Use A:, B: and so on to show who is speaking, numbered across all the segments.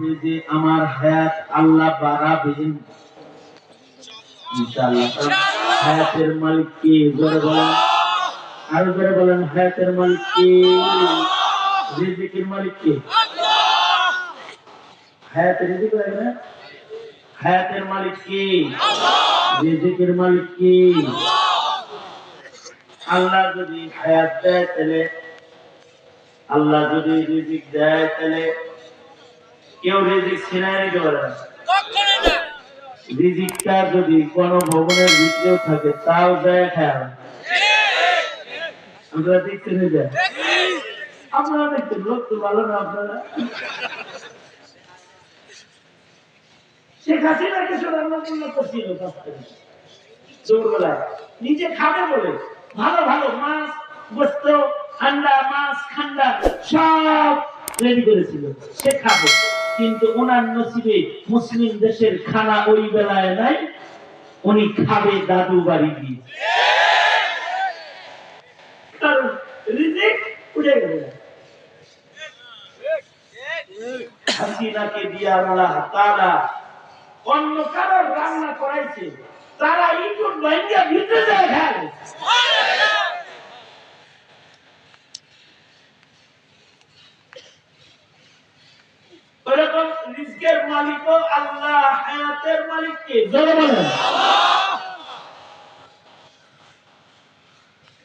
A: যে আমার হায়াত আল্লাহ বাড়াবেন হায়াতের মালিক কে? জোরে বলেন। আরও জোরে বলেন, হায়াতের মালিক কে? রিজিকের মালিক কে? হায়াতের রিজিক লাগে না? হায়াতের মালিক কে? রিজিকের মালিক কে? আল্লাহ যদি হায়াত দেয় তাহলে, আল্লাহ যদি রিজিক দেয় তাহলে কেউ রিজিক ছিনাই নিতে পারে না। রিজিকটা যদি কোন ভবনের ভিতরেও থাকে তাও যায় খেয়াল। আমরা দেখতে নিয়ে যায় আপনারা দেখতেন লোক তো ভালো না আপনারা। শেখ হাসিনাকে করছিল কাছ থেকে। নিজে খাবে বলে। ভালো ভালো মাছ গোস্ত ঠান্ডা মাছ ঠান্ডা সব রেডি করেছিল। সে খাবে। কিন্তু ওনার নসিবে মুসলিম দেশের খানা ওই বেলায় নাই, উনি খাবে দাদু বাড়ি দিয়ে তারা অন্য কারোর ভাঙ্গা ভিতরে যায়। আল্লাহ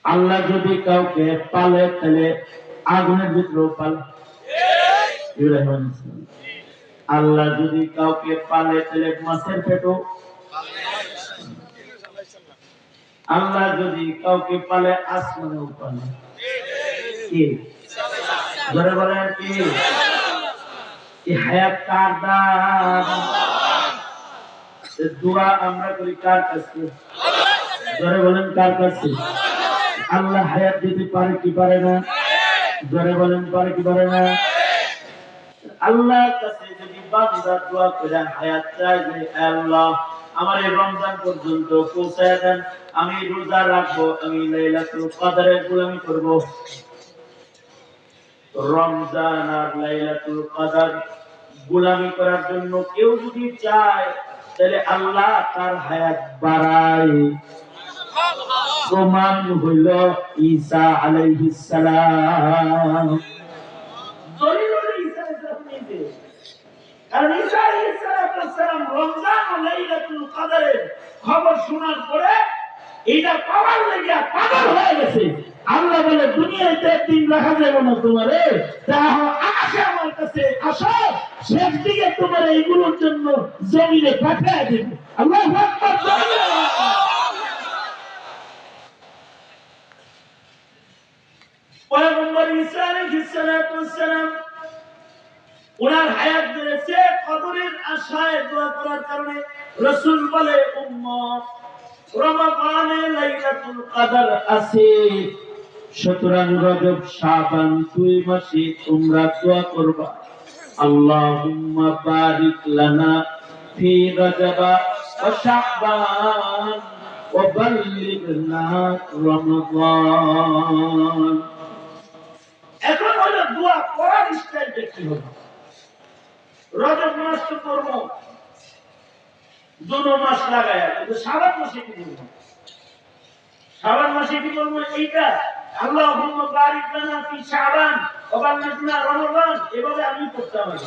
A: আল্লাহ যদি কাউকে পালে, তাহলে আগুনের ভিতরেও পালে। আল্লাহ যদি কাউকে পালে, তাহলে মাছের পেটও আল্লাহ যদি কাউকে পালে, আসমানেও পালে। কি? ধরে বলেন কি? আল্লাহ হায়াত দিতে পারে কি পারে না? ধরে বলেন পারে কি পারে না? আল্লাহর কাছে যদি বান্দা দোয়া করে হায়াত চায় যে আল্লাহ আমার এই রমজান পর্যন্ত পৌঁছায় দেন, আমি রোজা রাখব, আমি লাইলাতুল কদরের গোলামি করব। রমজান আর লাইলাতুল কদর গোলামি করার জন্য কেউ যদি চায়, তাহলে আল্লাহ তার হায়াত বাড়ায়। প্রমাণ হইল ঈসা আলাইহিস সালাম খবর শোনার পরে এটা পাওয়ার লাগিয়া পাগল হয়ে গেছে। আল্লাহ বলে, দুনিয়াতে দিন রাখা যাবে না তোমারে। তাহ আকাশে আমার কাছে আসো। শেষ দিকে তোমার এইগুলোর জন্য জমিনে পাঠিয়ে দেবে। আল্লাহ ওনার হায়াত আশায় দোয়া করার কারণে। রাসূল বলে, উম্মত রমাদানে লাইলাতুল কদর আছে। সুতরাং রজব শাবান দুই মাসে তোমরা দোয়া করবা। আল্লাহুম্মা বারিক লানা ফি রজবা ওয়া শাবান ওয়া বাল্লিগনা রমাদান এখন হলো দোয়া করার স্টাইল দেখতে হবে রজব মাস তো মাস লাগায়, কিন্তু সাবান মাসে কি সাবান মাসে কি করব এইটা? আল্লাহ বারিক লানা ফি শাবান ওয়া এভাবে আমি করতে হবে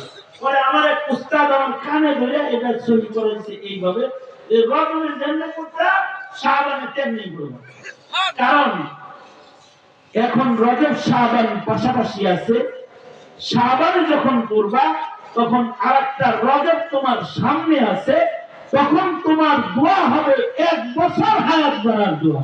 A: পরে আমার এক উস্তাদ আমার কানে ধরে এটা সহি করেছে এইভাবে যে জন্য করতে শাবানে তেমনি করব কারণ এখন রজব শাবান পাশাপাশি আছে, শাবানে যখন করবা তখন আরেকটা রজব তোমার সামনে আছে, তখন তোমার দোয়া হবে এক বছর হায়াত বাড়ার দোয়া।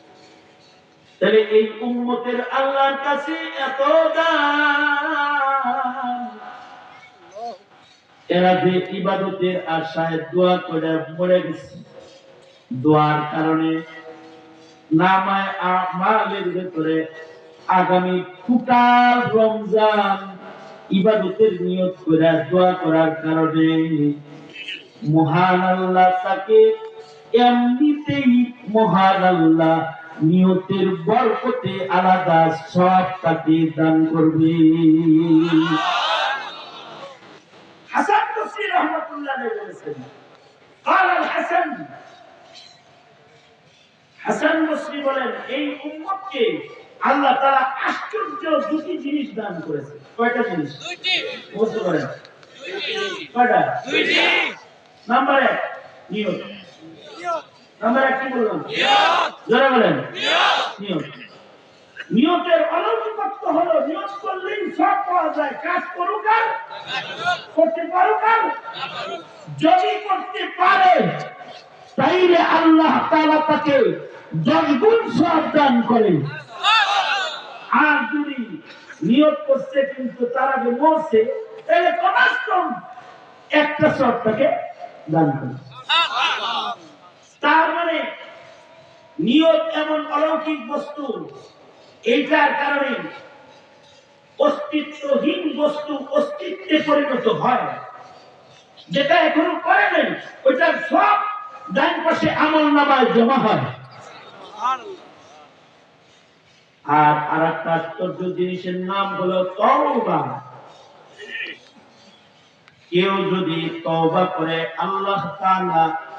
A: তাহলে এই উম্মতের আল্লাহর কাছে এত এরা যে ইবাদতের আশায় দোয়া করে মরে গেছে। দোয়ার কারণে নামায় আমালের ভেতরে আগামী রমজান ইবাদতের নিয়ত করে দোয়া করার কারণে মহান আল্লাহ তাকে এমনিতেই মহান আল্লাহ নিয়তের বরকতে আলাদা সব তাকে দান করবে হাসান বসরি রহমতুল্লাহ আলাইহি বলেছেন قال الحسن হাসান বসরি বলেন এই উম্মতকে আল্লাহ তাআলা আশ্চর্য দুটি জিনিস দান করেছে কয়টা জিনিস
B: দুইটি
A: বুঝতে পারেন
B: দুইটি
A: কয়টা
B: দুইটি
A: নাম্বার এক নিয়ত নাম্বার এক কি বললাম? জোরে বলেন।
B: নিয়ত
A: নিয়ত নিয়তের অলৌকিকত্ব হলো নিয়ত করলেই সব পাওয়া যায়। কাজ করুক আর করতে পারুক আর যদি করতে পারে, তাইলে আল্লাহ তাআলা তাকে দশ সব দান করে আর যদি নিয়ত করছে কিন্তু তার আগে মরছে তাহলে কমাস কম একটা সব তাকে দান করে তার মানে নিয়ত এমন অলৌকিক বস্তু, এইটার কারণে অস্তিত্বহীন বস্তু অস্তিত্বে পরিণত হয়। যেটা এখনও করে নাই, ওইটার সব ডান পাশে আমল নামায় জমা হয়। আর আর একটা আশ্চর্য জিনিসের নাম হলো তওবা। কেউ যদি তওবা করে, আল্লাহ তাআলা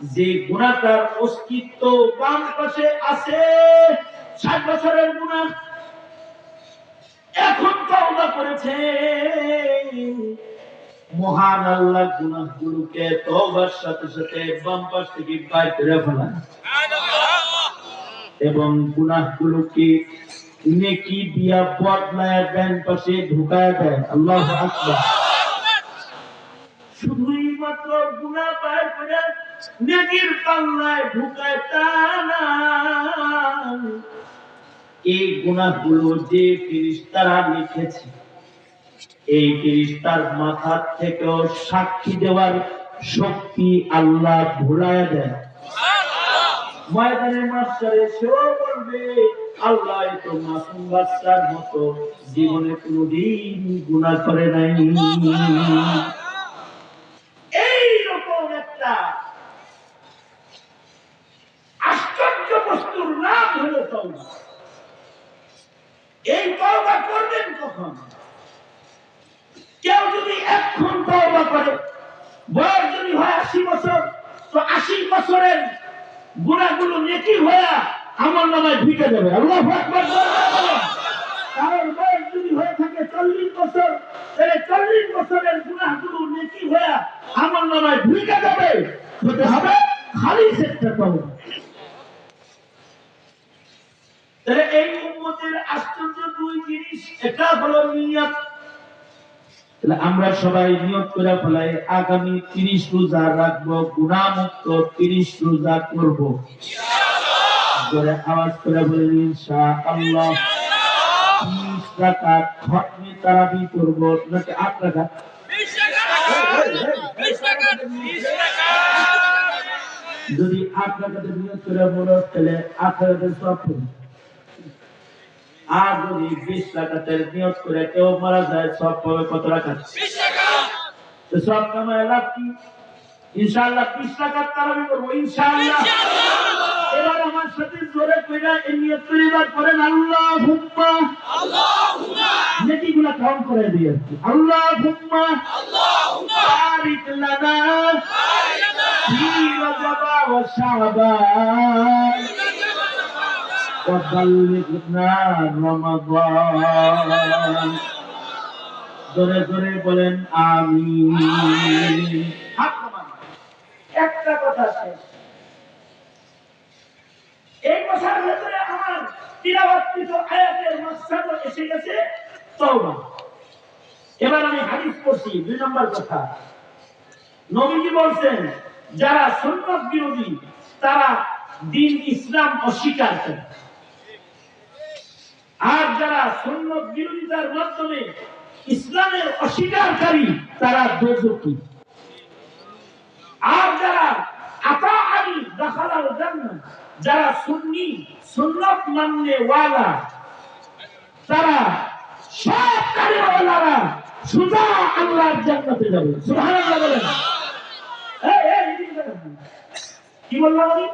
A: যে গুণাটার অস্তিত্ব বাম পাশে আছে, ষাট বছরের গুণা এখন তওবা করেছে মহান আল্লাহ গুনাহগুলোকে তওবার সাথে সাথে বাম পাশ থেকে বাইর করে ফেলায় এবং গুনাহগুলোকে নেকি দিয়া বদলায় ডান পাশে ঢুকায় দেয়। আল্লাহ আকবার। শুধুই মাত্র গুনাহ বাইর করে নেকির পাল্লায় ঢুকায় তা না। এই গুনাহগুলো যে ফেরেশতারা লিখেছে এই ফেরেশতার মাথা থেকেও সাক্ষী দেওয়ার শক্তি আল্লাহ ভুলায় দেয় ময়দানের মাস্টারে সেও বলবে আল্লাহ তো মাসুম বাচ্চার মতো জীবনে কোনোদিন গুনাহ করে নাই। এইরকম একটা বস্তুর নাম হলো তওবা এই তওবা করবেন কখন? কেউ যদি এখন তওবা করে, বয়স যদি হয় আশি বছর, তো আশি বছরের গুণাগুলো নেকি হয়ে আমার নামায় ঢুকে যাবে। আল্লাহ কারণ বয়স যদি হয়ে থাকে চল্লিশ বছর, তাহলে চল্লিশ বছরের গুণাগুলো নেকি হয়ে আমার নামায় ঢুকে যাবে। হতে হবে খালি সেটা তওবা। তাহলে এই উম্মতের আশ্চর্য দুই জিনিস এটা হলো নিয়ত। তাহলে আমরা সবাই নিয়ত করে ফেলাই আগামী তিরিশ রোজা রাখব গুণামুক্ত তিরিশ রোজা করব। জোরে আওয়াজ করে বলেন ইনশা আল্লাহ তিরিশ খতমে তারাবি করব। নাকি আট
B: টাকা
A: যদি আট রাকাতের নিয়ত করে বলো তাহলে আট সব করব। আর যদি বিশ রাকাতের নিয়ত করে কেউ মারা যায় সব পাবে কত
B: টাকা
A: সব কামায় লাভ কি? ইনশাআল্লাহ বিশ টাকার তারাবি করব ইনশাআল্লাহ। এবার আমার সাথে জোরে কইরা এই নিয়ত করিবার পরে আল্লাহ হুম্মা নেকিগুলা কাউন্ট করে দিয়েছি আল্লাহ হুম্মা বারিক লানা। ফি রজব ওয়া শাবান। وبلغنا رمضان জোরে জোরে বলেন আমিন হাত নামান। একটা কথা শেষ এই কথার ভেতরে আমার তিলাওয়াতকৃত আয়াতের মাকসাদ এসে গেছে তওবা এবার আমি হাদিস পড়ছি দুই নম্বর কথা নবীজি বলছেন যারা সুন্নত বিরোধী তারা দিন ইসলাম অস্বীকার করে আর যারা সুন্নত বিরোধিতার মাধ্যমে ইসলামের অস্বীকারী, তারা দোজকি আর যারা যারা সুন্নি, সুন্নত মাননে তারা সব কারিওয়ালারা সুজা আল্লাহর জান্নাতে যাবে সুবহানাল্লাহ বলেন। কি বললাম আমি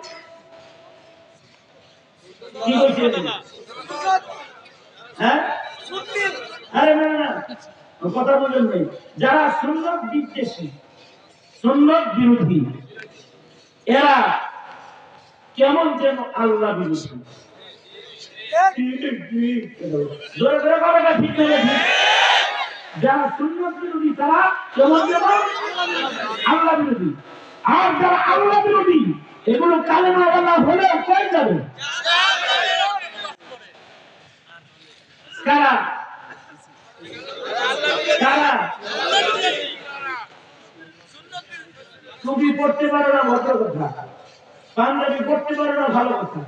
A: কি? হ্যাঁ? আরে কথা বলেন নাই। যারা সুন্নত বিদ্বেষী, সুন্নত বিরোধী, এরা কেমন যেন আল্লাহ বিরোধী? জোরে জোরে না যারা সুন্নত বিরোধী, তারা কেমন যেন আল্লাহ বিরোধী? আর যারা আল্লাহ বিরোধী, এগুলো কালেমা বলা হলেও কই যাবে কারা কারা টুপি পড়তে পারো না ভদ্র কথা। পাঞ্জাবি পড়তে পারো না ভালো কথা।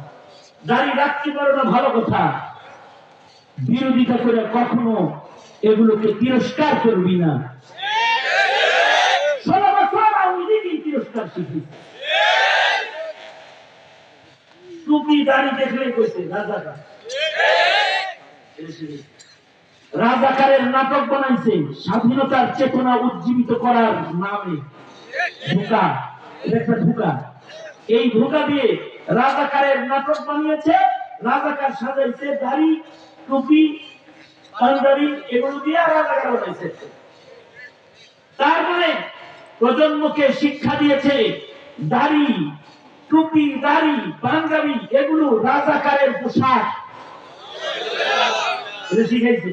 A: দাড়ি রাখতে পারো না ভালো কথা। বিরোধিতা করে কখনো এগুলোকে তিরস্কার করবি না। তিরস্কার শিখি টুপি, দাড়ি দেখলে কইছে রাজাকার রাজাকারের নাটক বানাইছে, স্বাধীনতার চেতনা উজ্জীবিত করার নামে। এটা একটা ধোকা এই ধোকা দিয়ে রাজাকারের নাটক বানিয়েছে, রাজাকার সাজাইছে দাড়ি, টুপি, পাঞ্জাবি, এগুলো দিয়ে রাজাকার বানাইছে। তার মানে প্রজন্মকে শিক্ষা দিয়েছে, দাড়ি, টুপি, দাড়ি, পাঞ্জাবি, এগুলো রাজাকারের পোশাক। শিখাইছে।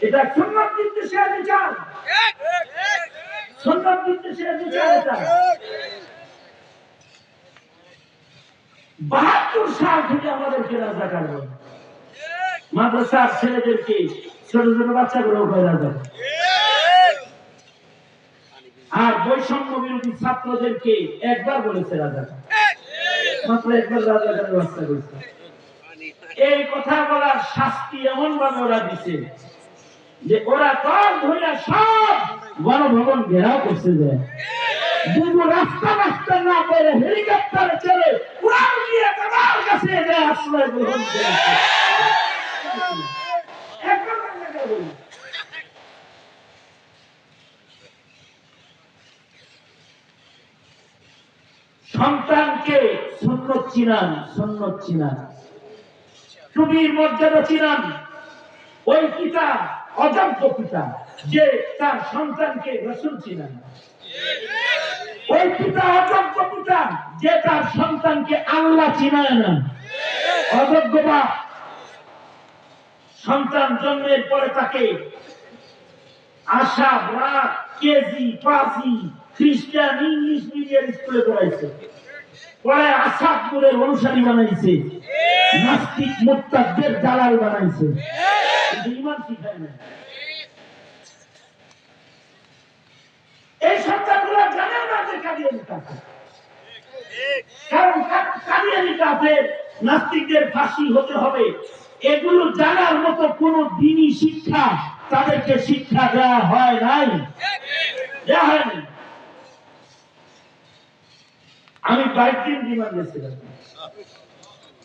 A: এটা সুন্নত সুন্নত এটা। বাহাত্তর সাল থেকে আমাদেরকে রাজাকার বলে মাদ্রাসার ছেলেদেরকে ছোট ছোট রাজা আর বৈষম্য বিরোধী ছাত্রদেরকে একবার বলেছে রাজা মাত্র একবার রাজাকারের বাচ্চা করেছে। এই কথা বলার শাস্তি এমন ভাবে ওরা দিছে যে ওরা দল ধরে সব গণভবন ঘেরাও করছে যে। রাস্তা রাস্তা না পেরে হেলিকপ্টারে চলে তার। সন্তানকে সুন্নত চিনান সুন্নত চিনান। টুপির মর্যাদা চিনান। ওই পিতা অযোগ্য পিতা, যে তার সন্তানকে রসুল চিনান। ওই পিতা অযোগ্য পিতা, যে তার সন্তানকে আল্লাহ চিনায় অযোগ্য বাপ সন্তান জন্মের পরে তাকে আশা রাত কেজি, পাজি, খ্রিস্টান, ইংলিশ মিডিয়াম স্কুলে পড়াইছে। পরে আসাদপুরের অনুসারী বানাইছে। নাস্তিক মোত্তাদের দালাল বানাইছে। এই সন্তানগুলো জানে না যে কাদিয়ানি কাফের কারণ কা- কাদিয়ানি কাফের নাস্তিকদের ফাঁসি হতে হবে। এগুলো জানার মতো কোন দিনই শিক্ষা তাদেরকে শিক্ষা দেওয়া হয় নাই। আমি বাইশ দিন রিমান্ড গেছিলাম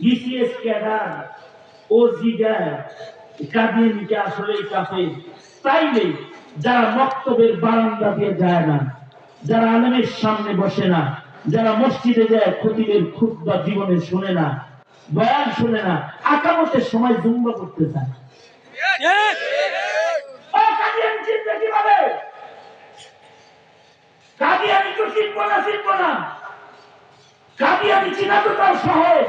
A: বিসিএস ক্যাডার ও জিডার কাদিয়ানিকে আসলেই কাফের তাইলে যারা মক্তবের বারান্দা দিয়ে যায় না, যারা আলেমের সামনে বসে না, যারা মসজিদে যায় খতিবের খুব বা জীবনে শুনে না, বয়ান শুনে না আকামতের সময় জুম্বা করতে চায়। কীভাবে? কাদিয়ানি চিনা তো তার সহজ।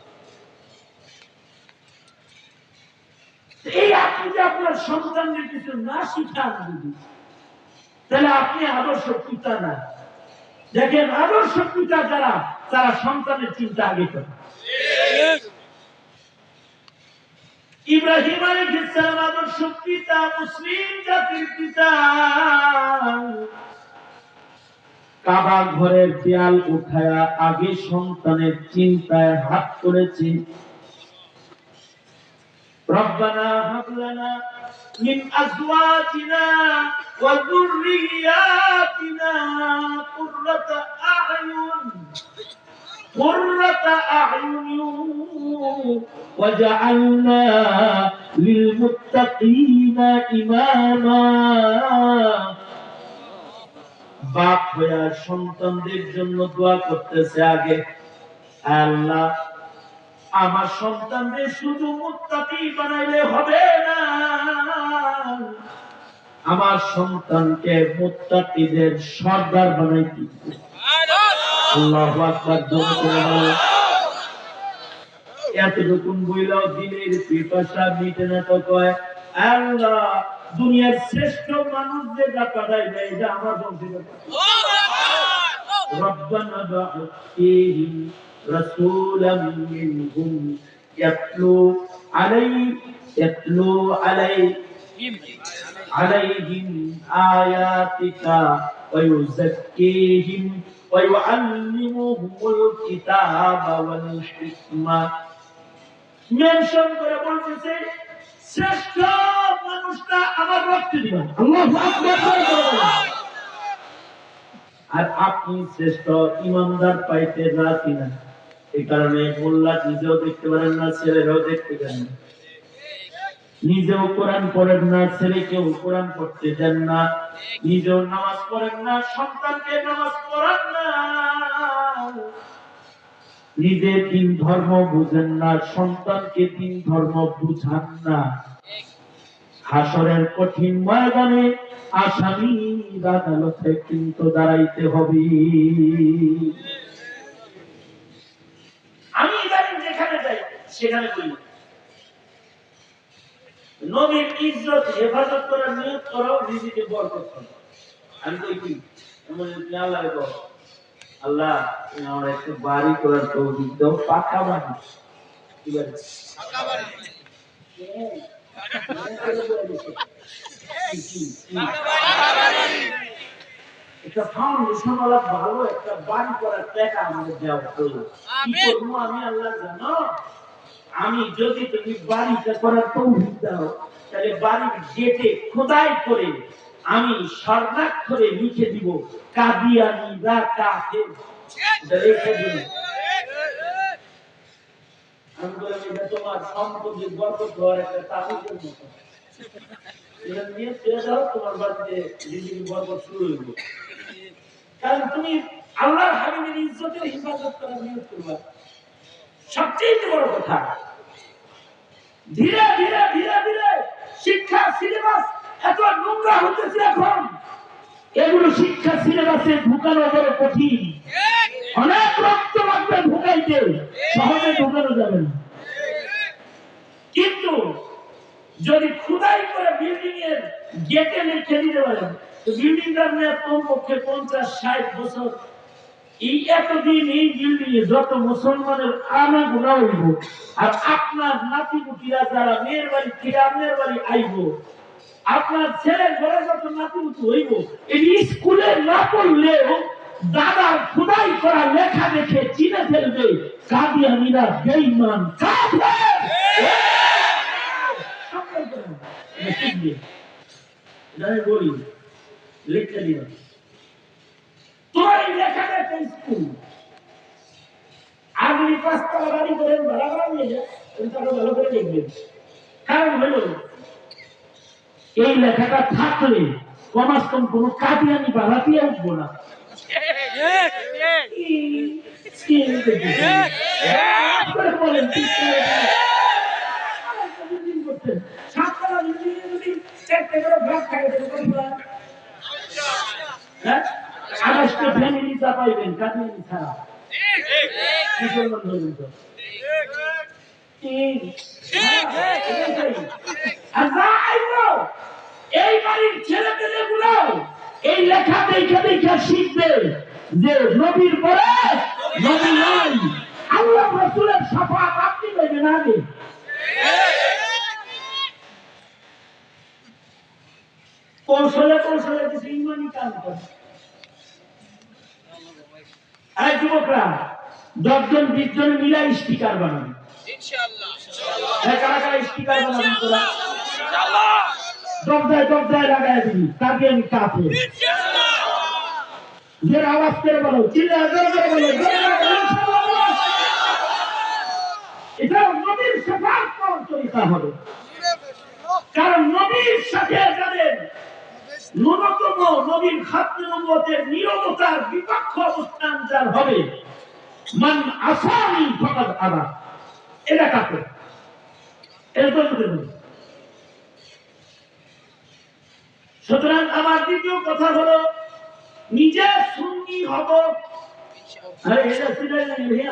A: এই আপনি যে আপনার সন্তানদের কিছু না শিখান যদি তাহলে আপনি আদর্শ পিতা না। দেখেন আদর্শ পিতা যারা, তারা সন্তানের চিন্তা আগে করে। ইব্রাহিম আলাইহিস সালাম আদর্শ পিতা মুসলিম জাতির পিতা। কাবা ঘরের দেয়াল উঠায়া আগে সন্তানের চিন্তায় হাত করেছে। ربنا هب لنا من ازواجنا وذرياتنا قرة اعين قرة اعين وجعلنا للمتقين اماما বাপ হইয়া সন্তানদের জন্য দোয়া করতেছে আগে আল্লাহ আমার সন্তানদের শুধু মুক্তি বানাইলে হবে না। আমার সন্তানকে মুক্তিদের সর্দার বানাইতে এতটুকুন বইলাও দিনের পিপাসা মিটে না তো কয়, আল্লাহ, দুনিয়ার শ্রেষ্ঠ মানুষ যে কাটাই দেয়, এটা আমার বংশের رسولا منهم يتلو علي يتلو علي عليهم آياتك ويزكيهم ويعلمهم الكتاب والحكمة মেনশন করে বলতেছে শ্রেষ্ঠ মানুষটা আমার রক্ত দিবেন আল্লাহু আকবার জোরে করে বলেন। আর আপনি শ্রেষ্ঠ ইমানদার পাইতে রাজি না এই কারণে মোল্লা নিজেও দেখতে পারেন না, ছেলেরাও দেখতে পারেন না। নিজেও কোরআন পড়েন না, ছেলেকেও কোরআন পড়তে দেন না। নিজেও নামাজ পড়েন না, সন্তানকে নামাজ পড়ান না। নিজে দিন ধর্ম বুঝেন না, সন্তানকে দিন ধর্ম বুঝান না। হাসরের কঠিন ময়দানে আসামি আদালতে কিন্তু দাঁড়াইতে হবে। আমি ইদানিং যেখানে যাই সেখানে বলি। নবীর ইজ্জত হেফাজত করার নিয়ত করো নিজেকে বরকত করো। আমি তো কি এমন আল্লাহ আল্লাহ আমার একটু বাড়ি করার তৌফিক দাও পাকা বাড়ি। কি বাড়ি। একটা ফাউন্ডেশন ওয়ালা ভালো একটা বাড়ি করার টাকা আমাদের দেওয়া হলো। কি করব আমি আল্লাহ জানো? আমি যদি তুমি বাড়িটা করার তৌফিক দাও তাহলে বাড়ির গেটে খোদাই করে আমি স্বর্ণাক্ষরে লিখে দিব কাদিয়ানি বা কাফের রেখে দিব। আমি বললাম এটা তোমার সম্পত্তির বরকত হওয়ার একটা তাবিজের মতো। এগুলো শিক্ষা, সিলেবাসে ঢুকানো বড় কঠিন। অনেক রক্ত লাগবে ঢুকাইতে সহজে ঢুকানো যাবে না। কিন্তু যদি খুদাই করে বিল্ডিং এর গেটে লিখে দিতে পারেন বিল্ডিংটার মেয়াদ কমপক্ষে পঞ্চাশ, ষাট বছর। এই এতদিন এই বিল্ডিং এ যত মুসলমানের আনা গুণা হইব, আর আপনার নাতি পুতিরা যারা মেয়ের বাড়ি থেকে আপনার বাড়ি আইব, আপনার ছেলের ঘরে যত নাতি পুতি হইব, এই স্কুলে না পড়লেও দাদার খুদাই করা লেখা দেখে চিনে ফেলবে, কাদিয়ানিরা বেঈমান, কাফের! এটা শিখবে। এটা আমি বলি লিখতে দিও তোমার এই লেখাটা একটা স্কুল আপনি পাঁচতলা বাড়ি করেন ভাড়া ভাড়া নিয়ে যান টাকা ভালো করে দেখবেন কারণ হলো এই লেখাটা থাকলে কমাস কম কোনো কাটিয়ানি বাড়াতে উঠবো না বলেন, ঠিক করে বলেন। আরেকটা building করছেন। সাততলা building এ যদি চারটে করে ভাগ আইবো, এই লেখা দেখে দেখে শিখবে যে নবীর পরে নবী নাই। আল্লাহ রসুলের সাফাত আপনি পাইবেন আগে। কৌশলে কৌশলে কিছু ইমানি কাজ করে। আর যুবকরা দশজন বিশ জন মিলা স্টিকার বানান। কারা কারা স্টিকার বানাবেন তোরা? দরজায় দরজায় লাগাই দিবি তাকে আমি কাপে যে আওয়াজ করে বলো চিল্লা জোরে জোরে বলো জোরে জোরে বলো, ইনশাআল্লাহ। এটা নবীর সেবার তরিকা হবে। কারণ নবীর সাথে যাদের ন্যূনতম নবীর খাদ্য নবতের নিরবতার বিপক্ষ অবস্থান যার হবে, মান আসামি আদা এটা কাপে এরকম সুতরাং আমার দ্বিতীয় কথা হলো, নিজে সুন্নি হব।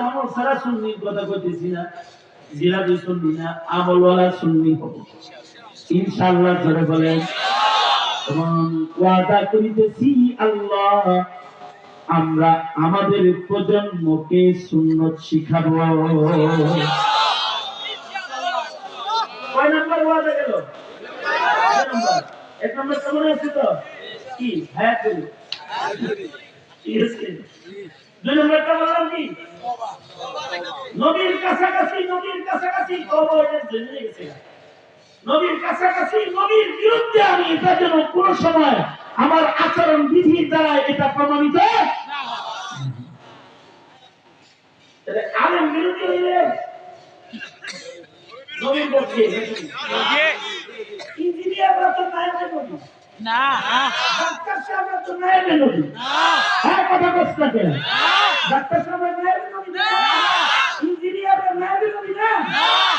A: আমার সারা সুন্নির কথা কইতেছি না জিলাপি সুন্নি না সুন্নি হব। ইনশাআল্লাহ ধরে বলেন। ওয়াদা করিতেছি আল্লাহ আমরা আমাদের প্রজন্মকে সুন্নত শিখাবো। কাছাকাছি নবীর কাছাকাছি নবীর কাছাকাছি নবীর বিরুদ্ধে আমি এটা যেন কোন সময় আমার আচরণ বিধির দ্বারা এটা প্রমাণিত। তাহলে আলেম বিরুদ্ধে হইলে নবীর পক্ষে ইঞ্জিনিয়াররা তো নবী। ডাক্তার সাহেবরা তো নাইবে নবী। হ্যাঁ কথা কষ্ট থাকে ডাক্তার সাহেবরা নাইবে নবী। না। ইঞ্জিনিয়াররা নবী না? কারা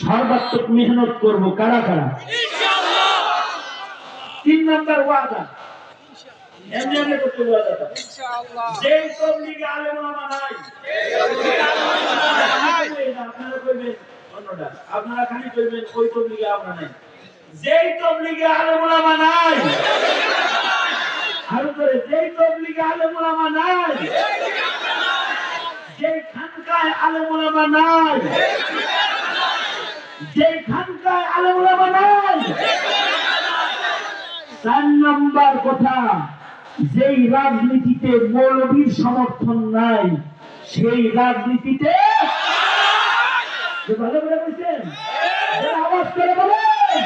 A: সর্বাত্মক মেহনত করব কারা কারা? তিন নম্বর ওয়াদা। আপনারা খালি কইবেন ওই তবলিগে নাই। যেই তবলিগে আলেম ওলামা নাই আরও করে যেই তবলিগে আলেম ওলামা নাই যেই খানকায় আলেম নাই। যেই খানকায় আলেম নাই চার নম্বর কথা যেই রাজনীতিতে মৌলবীর সমর্থন নাই সেই রাজনীতিতে ভালো করে বলছেন আওয়াজ করে বলেন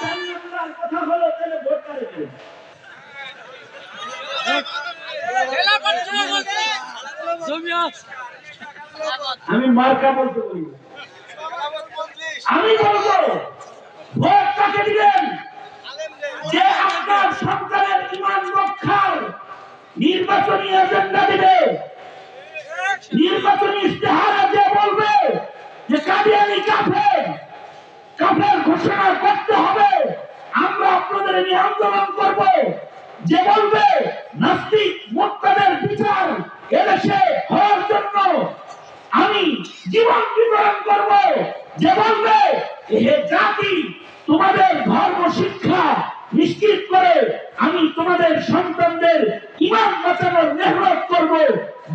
A: চার নম্বর কথা হলো তাহলে ভোট করে। আমি মার্কা বলতে বলি। আমি বলব ভোটটাকে দিবেন? যে আপনার সন্তানের ইমান রক্ষার নির্বাচনী এজেন্ডা দিবে। নির্বাচনী ইস্তেহারা যে বলবে যে কাবিয়ানি কাফের কাফের ঘোষণা করতে হবে। আমরা আপনাদের নিয়ে আন্দোলন করব। যে বলবে, নাস্তিক মোক্তাদের বিচার এদেশে হওয়ার জন্য আমি জীবন বিতরণ করব। যে বলবে হে জাতি তোমাদের ধর্ম, শিক্ষা নিশ্চিত করে আমি তোমাদের সন্তানদের ইমান বাঁচানোর মেহনত করব।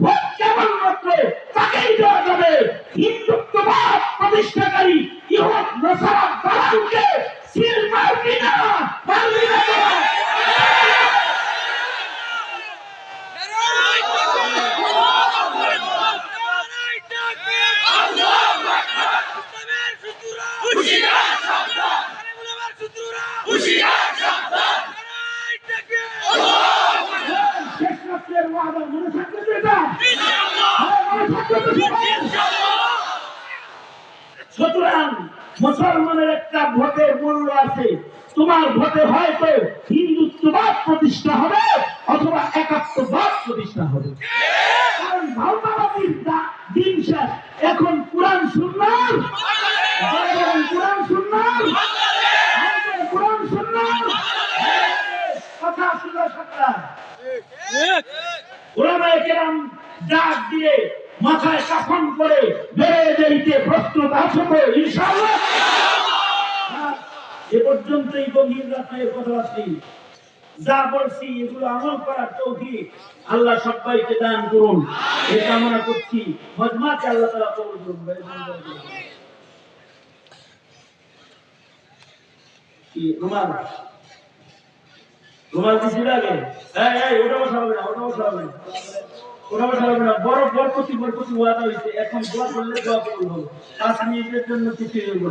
A: ভোট কেবলমাত্র তাকেই দেওয়া যাবে। হিন্দুত্ববাদ প্রতিষ্ঠাকারী ইহক নসারা আছে। তোমার ভোটে হয়তো হিন্দুত্ববাদ প্রতিষ্ঠা হবে অথবা একাত্মবাদ প্রতিষ্ঠা হবে। কারণ ভাওতাবাদীর দিন শেষ এখন কোরআন শুনলাম কোরআন শুনলাম কোরআন শুনলাম কথা শুনল সরকার ওলামায়ে কেরাম ডাক দিয়ে মাথায় কাফন করে বেড়ে যাইতে প্রস্তুত আছো তো ইনশাআল্লাহ হ্যাঁ, এ পর্যন্তই গভীর কথাবার্তি যা বলছি এগুলো আমল করার আল্লাহ সবাইকে দান করুন। এই কামনা করছি। মজমাকে আল্লাহ কবুল করুন ভাই, বন্ধু, বন্ধু। কি রুমাল? রুমাল দিছি লাগে না না। না। বড় ওয়াদা হয়েছে এখন দোয়া করলে দোয়া হবে। পাঁচ মিনিটের জন্য কিছু।